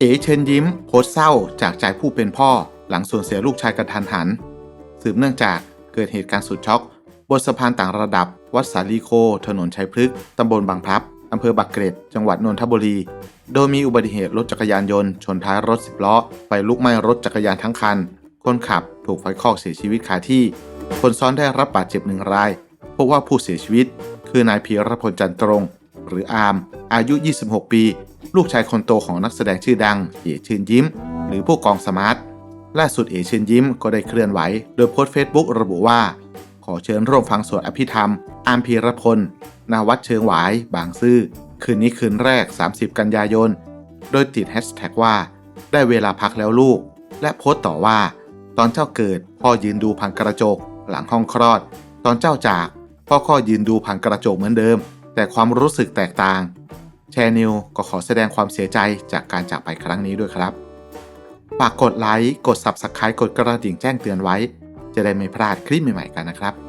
เอ๋เชิญยิ้มโพสเศร้าจากใจผู้เป็นพ่อ หลังสูญเสียลูกชายกระทันหัน สืบเนื่องจากเกิดเหตุการณ์สุดช็อก บนสะพานต่างระดับ วัดสาลีโค ถนนชัยพฤกษ์ตำบลบางพลับอำเภอบักเกร็ด จังหวัดนนทบุรี โดยมีอุบัติเหตุรถจักรยานยนต์ ชนท้ายรถสิบล้อไฟลุกไหม้รถจักรยานทั้งคัน คนขับถูกไฟคลอกเสียชีวิตคาที่ คนซ้อนได้รับบาดเจ็บหนึ่งรายพบว่าผู้เสียชีวิต คือนายพีรพลจันตรง หรืออาร์มอายุ 26 ปี ลูกชายคนโตของนักแสดงชื่อดัง เอ๋เชิญยิ้ม หรือผู้กองสมาร์ทล่าสุดเอ๋เชิญยิ้มก็ได้เคลื่อนไหว โดยโพสต์เฟซบุ๊กระบุว่า ขอเชิญร่วมฟังสวดอภิธรรม อามพีรพลนาวัดเชิงหวาย บางซื่อ คืนนี้คืนแรก 30 กันยายน โดยติดแฮชแท็กว่า ได้เวลาพักแล้วลูก และโพสต์ต่อว่า ตอนเจ้าเกิดพ่อยืนดูผ่านกระจก หลังห้องคลอด ตอนเจ้าจากพ่อก็ยืนดูผ่านกระจกเหมือนเดิม แต่ความรู้สึกแตกต่าง แชร์นิวก็ขอแสดงความเสียใจจากการจากไปครั้งนี้ด้วยครับ ฝากกดไลค์ กด Subscribe กดกระดิ่งแจ้งเตือนไว้ จะได้ไม่พลาดคลิปใหม่ๆกันนะครับ